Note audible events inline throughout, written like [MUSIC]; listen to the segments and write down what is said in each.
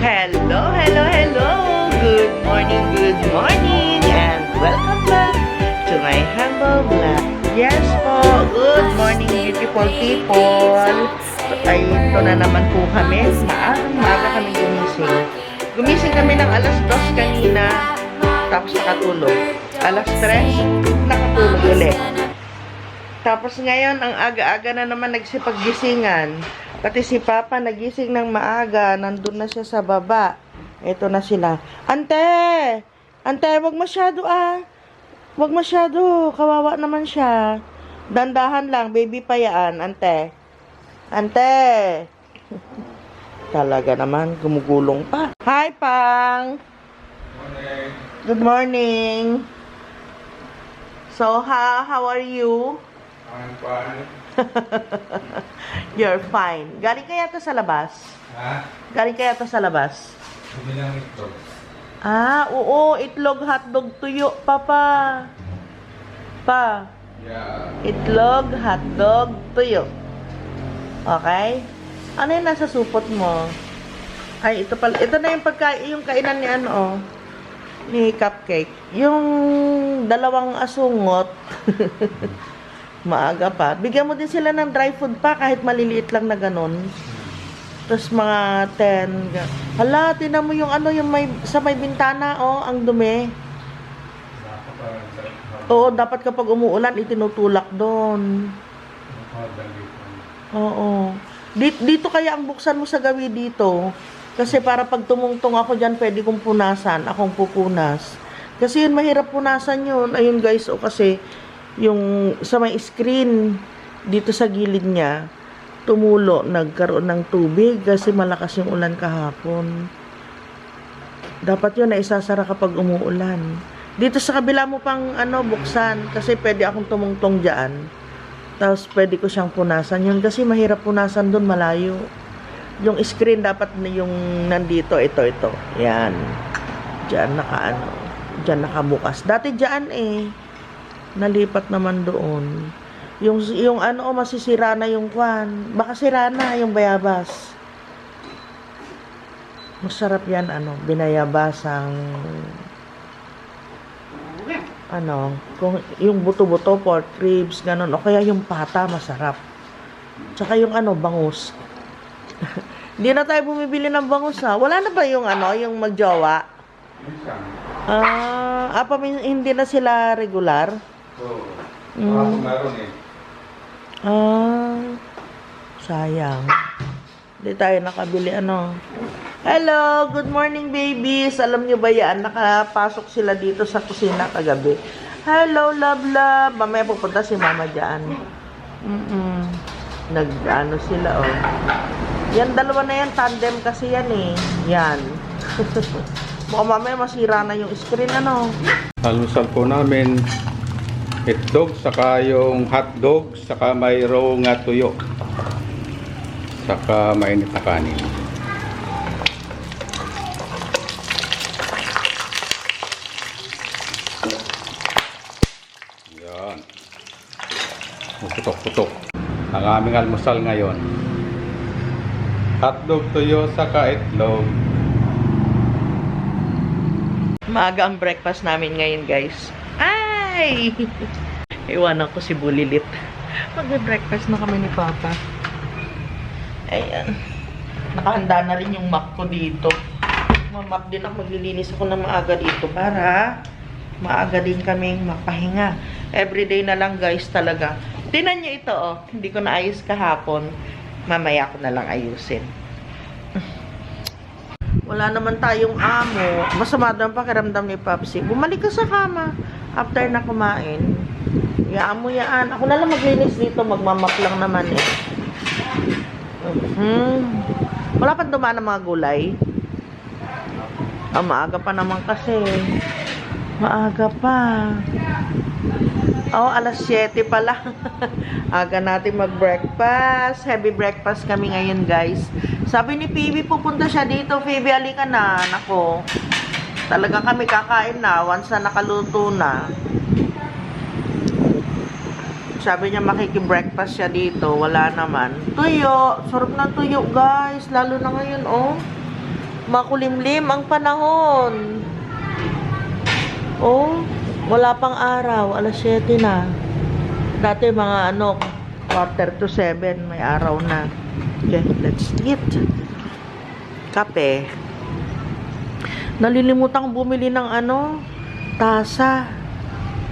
Hello, hello, hello! Good morning, good morning! And welcome back to my humble vlog. Yes po, good morning beautiful people! Ay, ito na naman po kami. Maagang maaga kami gumising. Gumising kami ng alas 2 kanina, tapos nakatulog. Alas 3, nakatulog ulit. Tapos ngayon, ang aga-aga na naman nagsipaggisingan. Pati si Papa nagising ng maaga, nandun na siya sa baba. Ito na sila. Ante! Ante, wag masyado ah. Wag masyado, kawawa naman siya. Dandahan lang, baby pa yan, ante. Ante! [LAUGHS] Talaga naman, gumugulong pa. Hi, Pang! Good morning. So, ha, how are you? I'm fine. [LAUGHS] You're fine. Galing kaya to sa labas? Ha? Galing kaya to sa labas? Bumili ng ito. Ah, oo, itlog, hotdog, tuyo, papa. Pa, Yeah. itlog, hotdog, tuyo. Okay? Ano yung nasa supot mo? Ay, ito pala. Ito na yung pagka, yung kainan ni ano, oh, ni cupcake. Yung dalawang asungot. [LAUGHS] Maaga pa. Bigyan mo din sila ng dry food pa kahit maliliit lang na ganun. Tapos mga 10. ga- Hala, tinan mo yung ano, yung may, sa may bintana, oh, ang dumi. Oo, dapat kapag umuulan, itinutulak doon. Oo. Dito, kaya ang buksan mo sa gawi dito. Kasi para pag tumungtong ako dyan, pwede kong punasan. Akong pupunas. Kasi yun, mahirap punasan yun. Ayun guys, o kasi yung sa may screen dito sa gilid niya, tumulo, nagkaroon ng tubig kasi malakas yung ulan kahapon. Dapat yun na isasara kapag umuulan. Dito sa kabila mo pang ano, buksan kasi pwede akong tumungtong dyan. Tapos pwede ko siyang punasan yun kasi mahirap punasan doon malayo. Yung screen dapat yung nandito, ito, ito. Yan. Diyan naka ano, diyan nakabukas. Dati diyan eh. Nalipat naman doon. Yung yung ano, oh, masisira na yung kwan. Baka sira na yung bayabas. Masarap yan ano, binayabasang ano, kung yung buto-buto, pork ribs, ganun, o kaya yung pata, masarap. Tsaka yung ano, bangus. [LAUGHS] Hindi na tayo bumibili ng bangus ha. Wala na ba yung ano, yung magjowa? Minsan. Ah, apa hindi na sila regular? Oo. Mm. Ako meron eh. Ah, sayang. Hindi tayo nakabili ano. Hello, good morning babies. Alam niyo ba yan? Nakapasok sila dito sa kusina kagabi. Hello, love, love. Mamaya pupunta si mama dyan. Mm-mm. Nag, ano sila, oh. Yan, dalawa na yan. Tandem kasi yan, eh. Yan. [LAUGHS] Mukhang mamaya masira na yung screen, ano. Almusal po namin itlog, saka yung hotdog, saka mayroong nga tuyo. Saka mainit na kanin. Yan. Putok-putok. Ang aming almusal ngayon. Hotdog, tuyo, saka itlog. Maaga ang breakfast namin ngayon, guys. Ay! Iwanan ko si Bulilit. Magbe-breakfast na kami ni Papa. Ayan. Nakahanda na rin yung map ko dito. Mamap din ako, maglilinis ako ng maaga dito para maaga din kaming mapahinga. Everyday na lang, guys, talaga. Tinan nyo ito, oh. Hindi ko naayos kahapon. Mamaya ko na lang ayusin. Wala naman tayong amo. Masama daw ang pakiramdam ni Papsi. Bumalik ka sa kama after na kumain. Yaan mo yan. Ako na lang maglinis dito. Magmamap lang naman eh. Mhm. Wala pa dumaan ng mga gulay. Ah, maaga pa naman kasi. Maaga pa. Oh, alas 7 pa lang. Aga natin mag-breakfast. Heavy breakfast kami ngayon, guys. Sabi ni Phoebe, pupunta siya dito. Phoebe, alika na. Nako. Talaga kami kakain na once na nakaluto na. Sabi niya makiki-breakfast siya dito. Wala naman. Tuyo. Sarap ng tuyo, guys. Lalo na ngayon, oh. makulimlim ang panahon. Oh, wala pang araw, alas 7 na. Dati mga ano, quarter to 7, may araw na. Okay, let's eat. Kape. Nalilimutan kong bumili ng ano, tasa.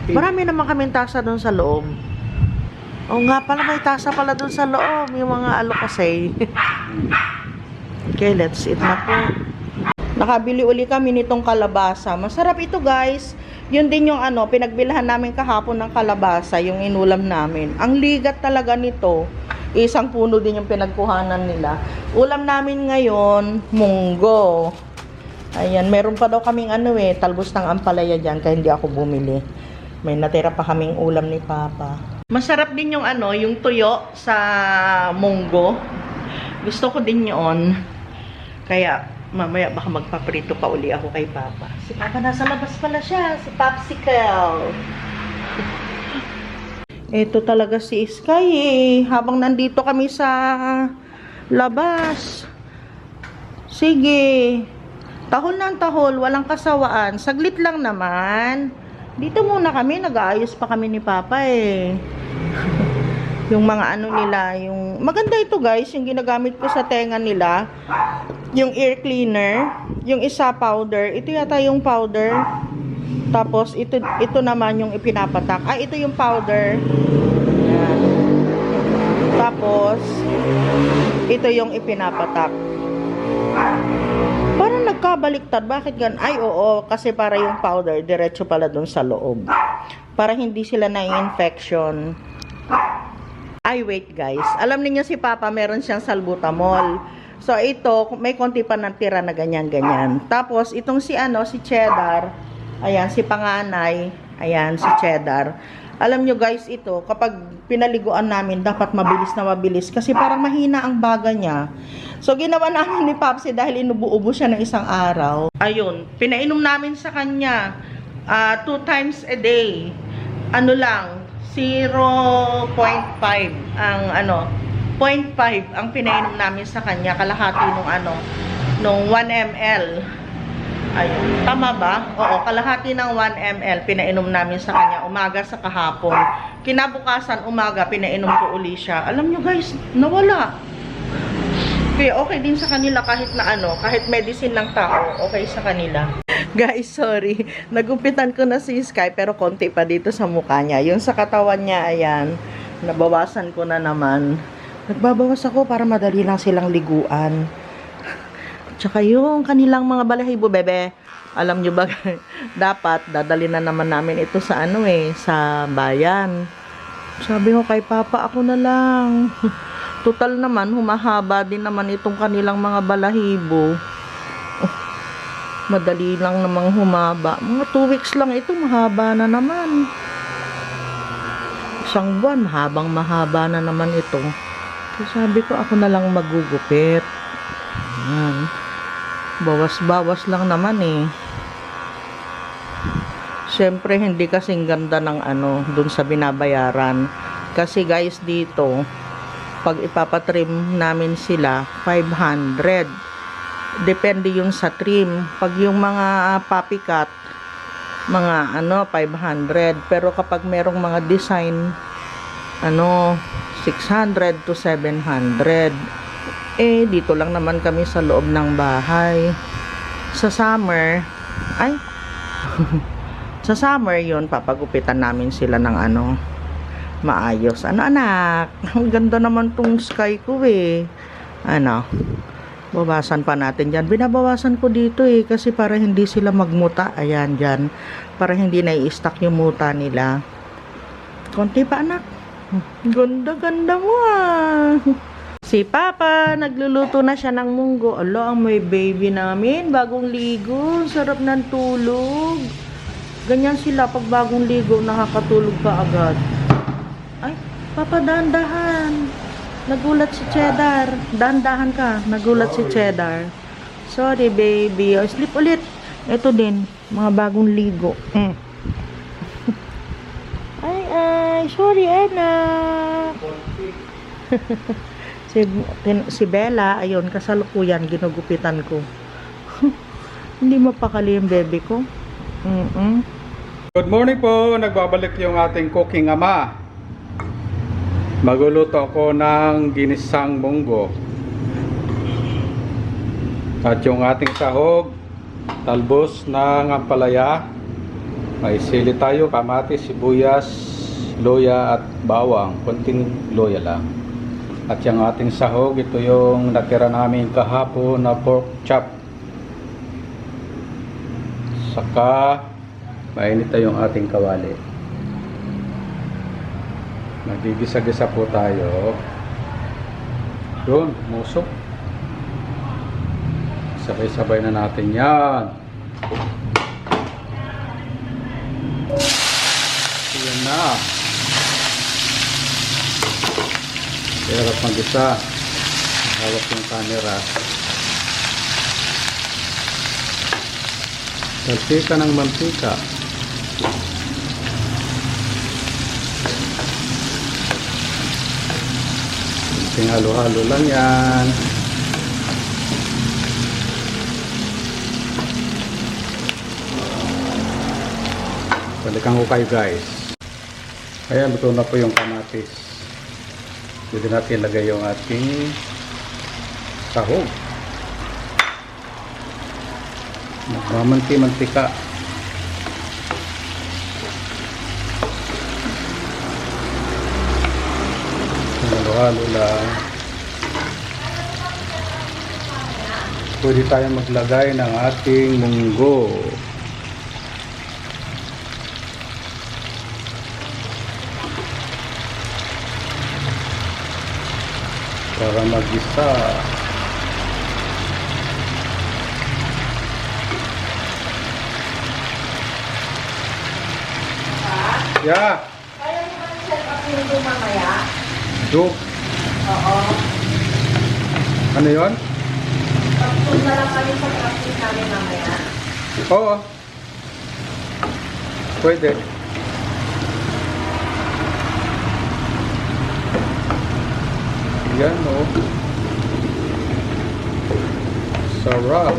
Marami naman kaming tasa doon sa loob. Oo nga pala, may tasa pala doon sa loob. Yung mga alo kasi. [LAUGHS] okay, let's eat na po. Nakabili uli kami nitong kalabasa. Masarap ito guys. Yun din yung ano, pinagbilhan namin kahapon ng kalabasa, yung inulam namin. Ang ligat talaga nito. Isang puno din yung pinagkuhanan nila. Ulam namin ngayon, munggo. Ayan, meron pa daw kaming ano eh, talbos ng ampalaya dyan, kaya hindi ako bumili. May natira pa kaming ulam ni Papa. Masarap din yung ano, yung tuyo sa munggo. Gusto ko din yun. Kaya, mamaya baka magpaprito pa uli ako kay Papa. Si Papa nasa labas pala siya, si Popsicle. [LAUGHS] Ito talaga si Sky eh. Habang nandito kami sa labas. Sige. Tahol ng tahol, walang kasawaan. Saglit lang naman. Dito muna kami, nag-aayos pa kami ni Papa eh. [LAUGHS] yung mga ano nila, yung... Maganda ito guys, yung ginagamit ko sa tenga nila. Yung ear cleaner. Yung isa powder. Ito yata yung powder. Tapos, ito, ito naman yung ipinapatak. Ah, ito yung powder. Yan. Tapos, ito yung ipinapatak. Parang nagkabaliktad. Bakit gan? Ay, oo. Kasi para yung powder, diretso pala dun sa loob. Para hindi sila na-infection. Ay, wait guys. Alam niyo si Papa, meron siyang salbutamol. So, ito, may konti pa ng tira na ganyan-ganyan. Tapos, itong si ano, si Cheddar. Ayan, si Panganay. Ayan, si Cheddar. Alam nyo guys, ito, kapag pinaliguan namin, dapat mabilis na mabilis. Kasi parang mahina ang baga niya. So, ginawa namin ni Papsi dahil inubo-ubo siya ng isang araw. Ayun, pinainom namin sa kanya ah, two times a day. Ano lang, 0.5 ang ano, 0.5 ang pinainom namin sa kanya, kalahati nung ano, nung 1 ml. Ayun, tama ba? Oo, kalahati ng 1 ml pinainom namin sa kanya umaga sa kahapon. Kinabukasan umaga pinainom ko uli siya. Alam nyo guys, nawala. Okay, okay din sa kanila kahit na ano, kahit medicine ng tao, okay sa kanila. Guys, sorry. Nagupitan ko na si Sky pero konti pa dito sa mukha niya. Yung sa katawan niya, ayan, nabawasan ko na naman. Nagbabawas ako para madali lang silang liguan. Tsaka yung kanilang mga balahibo, bebe. Alam nyo ba, [LAUGHS] dapat dadali na naman namin ito sa ano eh, sa bayan. Sabi ko kay Papa, ako na lang. [LAUGHS] Total naman, humahaba din naman itong kanilang mga balahibo. [LAUGHS] Madali lang namang humaba. Mga 2 weeks lang ito, mahaba na naman. Isang buwan, mahabang mahaba na naman ito. Kaya sabi ko, ako na lang magugupit. Ayan. Bawas-bawas lang naman eh. Siyempre, hindi kasing ganda ng ano, dun sa binabayaran. Kasi guys, dito, pag ipapatrim namin sila, 500. Depende yung sa trim. Pag yung mga puppy cut, mga ano, 500. Pero kapag merong mga design, ano, 600 to 700. Eh, dito lang naman kami sa loob ng bahay. Sa summer, ay, [LAUGHS] sa summer yon papagupitan namin sila ng ano, maayos. Ano anak? [LAUGHS] Ang ganda naman tong sky ko eh. Ano? Bawasan pa natin dyan. Binabawasan ko dito eh kasi para hindi sila magmuta. Ayan dyan. Para hindi na-i-stack yung muta nila. Konti pa anak. Ganda ganda mo ah. Si Papa, nagluluto na siya ng munggo. Ala, ang may baby namin. Bagong ligo. Sarap ng tulog. Ganyan sila pag bagong ligo, nakakatulog ka agad. Ay, Papa, dahan-dahan. Nagulat si Cheddar. Dahan-dahan ka. Nagulat si Cheddar. Sorry, baby. O, sleep ulit. Ito din, mga bagong ligo. Mm. Ay, ay. Sorry, anak. [LAUGHS] si, si Bella, ayun, kasalukuyan, ginugupitan ko. [LAUGHS] Hindi mapakali yung bebe ko. Mm-mm. Good morning po, nagbabalik yung ating cooking ama. Magluluto ako ng ginisang munggo. At yung ating sahog, talbos ng ampalaya. May sili tayo, kamatis, sibuyas, loya at bawang. Konting loya lang. At yung ating sahog, ito yung natira namin kahapon na pork chop. Saka mainit na yung ating kawali. Magigisa-gisa po tayo. Yun, musok. Sabay-sabay na natin yan. Yan na. Pero mag-isa. Hawak yung camera. Mantika ng mantika. Kunting halo-halo lang yan. Balikan ko kayo guys. Ayan, luto na po yung kamatis. Pwede natin lagay yung ating sahog. Nagmamanti-mantika. Halo-halo lang. Pwede tayong maglagay ng ating munggo. Para mag-isa. Yeah. Kaya mo ba set up yung mamaya? Joke. Oo. Ano yon? Tapos na lang kami sa practice namin mamaya. Oo. Pwede. Yan o. Sarap.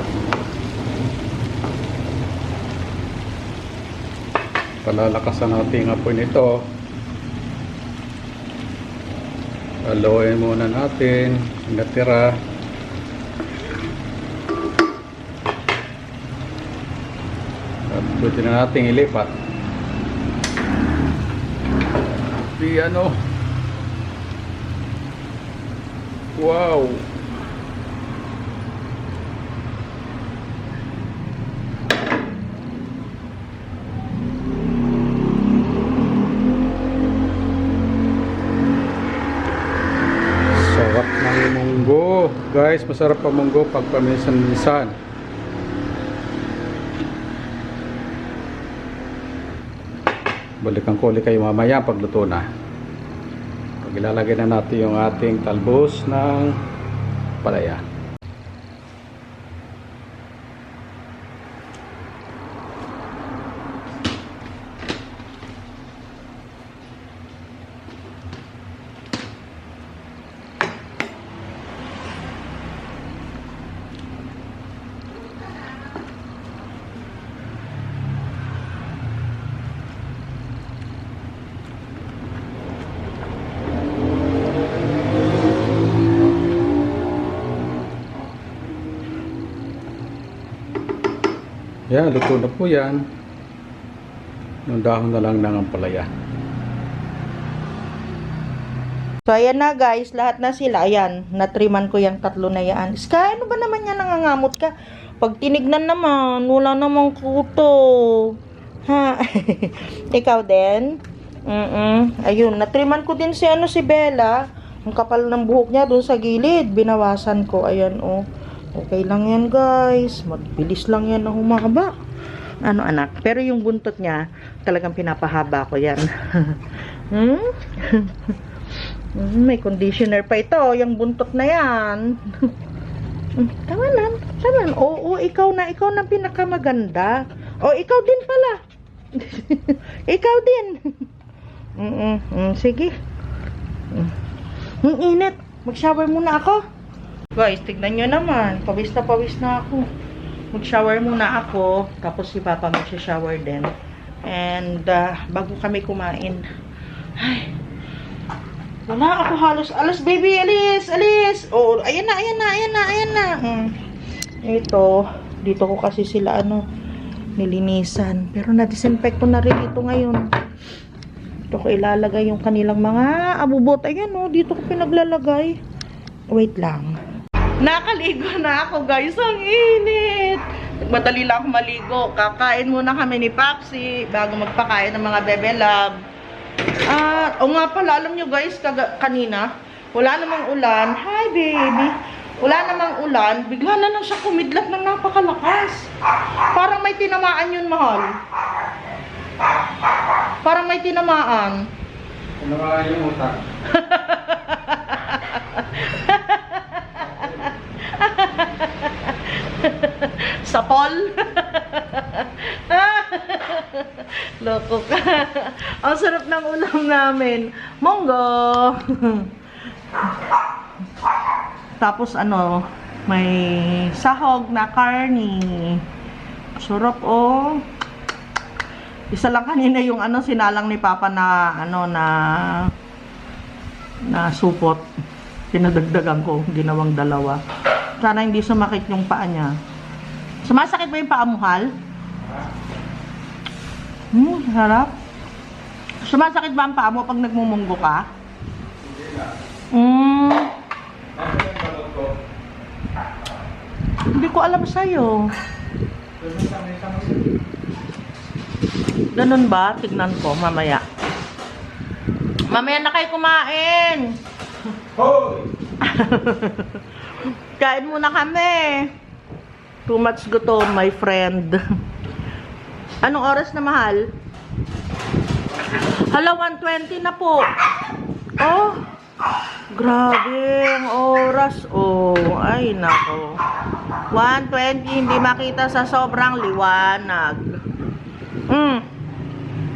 Palalakasan natin ang apoy nito. Haluin muna natin. Natira. At pwede na natin ilipat. Di ano. Wow. Sarap ng munggo. Guys, masarap ang munggo pag paminsan-minsan. Balikan ko ulit kayo mamaya pagluto na. Pag ilalagay na natin yung ating talbos ng palaya. Yan, luto na po yan. Yung dahon na lang ng ampalaya. So, ayan na guys. Lahat na sila. Ayan. Natriman ko yung tatlo na yan. Sky, ano ba naman yan nangangamot ka? Pag tinignan naman, wala namang kuto. Ha? [LAUGHS] Ikaw din? Mm Ayun. Natriman ko din si ano si Bella. Ang kapal ng buhok niya doon sa gilid. Binawasan ko. Ayan oh. Okay lang yan guys. Mabilis lang yan na humaba. Ano anak? Pero yung buntot niya, talagang pinapahaba ko yan. [LAUGHS] hmm? Mm, [LAUGHS] May conditioner pa ito, yung buntot na yan. [LAUGHS] Mm, na, tama na. Oo, ikaw na, ikaw na pinakamaganda. O, ikaw din pala. ikaw din. Mm, mm, mm, sige. Mm. Ang init. Mag-shower muna ako. Guys, tignan nyo naman. Pawis na pawis na ako. mag-shower muna ako. Tapos si Papa mag-shower din. And ah, bago kami kumain. Ay, wala ako halos. Alas, baby, alis, alis. Oh, ayan na, ayan na, ayan na, ayan na. Hmm. Ito, dito ko kasi sila, ano, nilinisan. Pero na-disinfect ko na rin ito ngayon. Dito ko ilalagay yung kanilang mga abubot. Ayan, oh, dito ko pinaglalagay. Wait lang. Nakaligo na ako, guys. Ang init. Madali lang ako maligo. Kakain muna kami ni Papsi bago magpakain ng mga bebe love. At, o nga pala, alam nyo guys, kanina, wala namang ulan. Hi, baby. Wala namang ulan. Bigla na lang siya kumidlat ng napakalakas. Parang may tinamaan yun, mahal. Parang may tinamaan. Ano nga yung utak? [LAUGHS] Sa Paul. [LAUGHS] Loko ka. Ang sarap ng ulam namin. Monggo. Tapos ano, may sahog na karni. Sarap oh. Isa lang kanina yung ano sinalang ni Papa na ano na na supot. Pinadagdagan ko, ginawang dalawa. Sana hindi sumakit yung paa niya. Sumasakit ba yung paa mo, Hal? Hmm, sarap. Sumasakit ba ang paa mo pag nagmumunggo ka? Hmm, hindi ko alam sa'yo. Ganun ba? Tignan ko mamaya. Mamaya na kayo kumain. Hoy! [LAUGHS] Kain muna kami. Too much gutom, my friend. Anong oras na mahal? Hala, 1.20 na po. Oh, grabe ang oras. Oh, ay nako. 1.20, hindi makita sa sobrang liwanag. Hmm.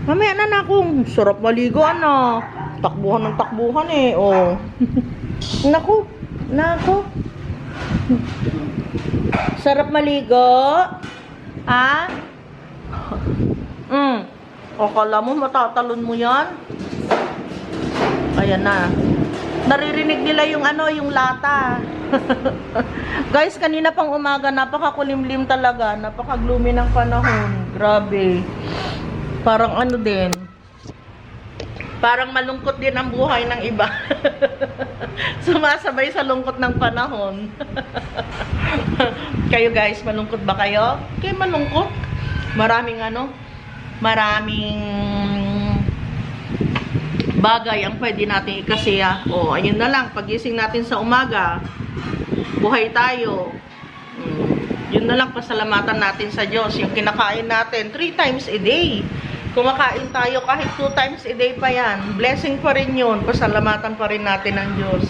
Mamaya na na akong sarap maligo, ano. Takbuhan ng takbuhan eh, oh. [LAUGHS] Naku, naku. Sarap maligo. Ha? Mm. O, kala mo matatalon mo yan? Ayan na. Naririnig nila yung ano, yung lata. [LAUGHS] Guys, kanina pang umaga, napakakulimlim talaga. Napaka-gloomy ng panahon. Grabe. Parang ano din. Parang malungkot din ang buhay ng iba. [LAUGHS] Sumasabay sa lungkot ng panahon. [LAUGHS] kayo guys, malungkot ba kayo? Kayo malungkot. Maraming ano, maraming bagay ang pwede natin ikasiya. O, ayun na lang, pagising natin sa umaga, buhay tayo. Mm, yun na lang pasalamatan natin sa Diyos. Yung kinakain natin, three times a day. Kumakain tayo kahit two times a day pa yan. Blessing pa rin yun. Pasalamatan pa rin natin ng Diyos.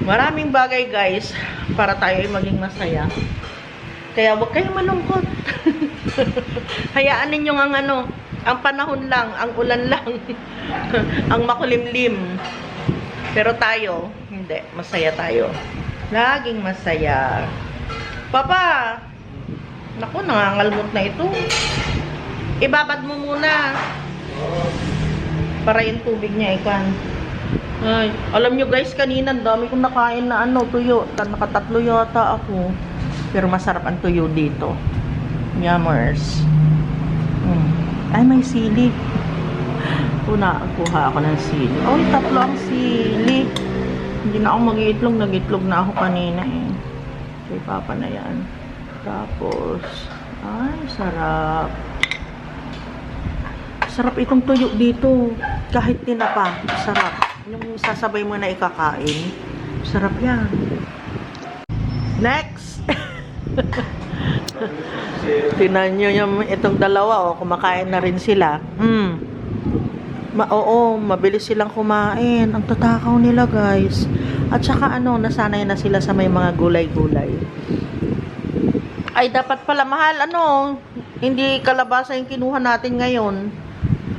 Maraming bagay guys para tayo ay maging masaya. Kaya huwag kayong malungkot. [LAUGHS] Hayaan ninyo ang ano, ang panahon lang, ang ulan lang, [LAUGHS] ang makulimlim. Pero tayo, hindi, masaya tayo. Laging masaya. Papa, naku, nangangalmot na ito. Ibabad mo muna. Para yung tubig niya ikan. Ay, alam nyo guys, kanina dami kong nakain na ano, tuyo. Ta- Nakatatlo yata ako. Pero masarap ang tuyo dito. Yummers. Mm. Ay, may sili. [LAUGHS] Una, kuha ako ng sili. Oh, tatlo ang sili. Hindi na ako mag-iitlog. Nag-itlog na ako kanina eh. Kay Papa na yan. Tapos, ay, sarap. Sarap itong tuyo dito. Kahit tinapa, sarap. Yung sasabay mo na ikakain, sarap yan. Next! [LAUGHS] Tinan nyo yung itong dalawa, oh, kumakain na rin sila. Mm. Ma oo, mabilis silang kumain. Ang tatakaw nila, guys. At saka ano, nasanay na sila sa may mga gulay-gulay. Ay, dapat pala mahal, ano, hindi kalabasa yung kinuha natin ngayon.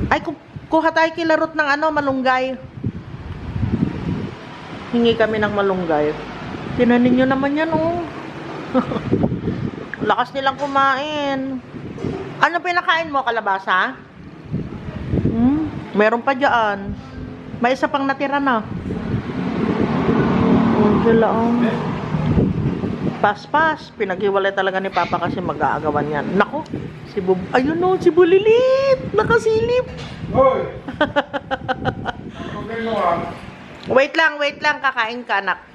Ay, ku- kuha tayo kilarot ng ano, malunggay. Hingi kami ng malunggay. Tinanin nyo naman yan, oh. [LAUGHS] Lakas nilang kumain. Ano pinakain mo, kalabasa? Hmm, meron pa dyan. May isa pang natira na. Hmm, sila oh. Pas-pas. Pinaghiwalay talaga ni Papa kasi mag-aagawan yan. Nako, si Bub... Ayun no, si Bulilit! Nakasilip! Hoy! [LAUGHS] Okay mo ah. Wait lang, wait lang. Kakain ka, anak.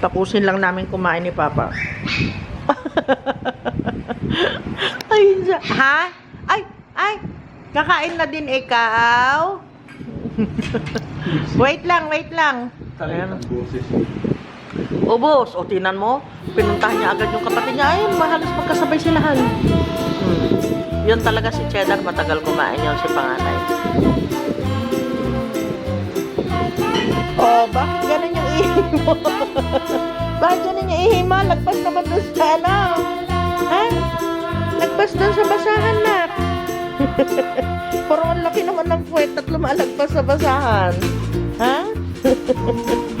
Tapusin lang namin kumain ni Papa. [LAUGHS] ay, siya- ha? Ay, ay. Kakain na din ikaw? [LAUGHS] wait lang, wait lang. Ayan. Ubos. O, tinan mo. Pinuntahan niya agad yung kapatid niya. Ayun, mahalos magkasabay silahan. Yun talaga si Cheddar. Matagal kumain yun si panganay. Oh, bakit ganun yung ihi mo? [LAUGHS] bakit ganun yung ihi mo? Lagpas na ba doon sa ano? Ha? Lagpas doon sa basahan na. [LAUGHS] Parang ang laki naman ng puwet at lumalagpas sa basahan. Ha? [LAUGHS]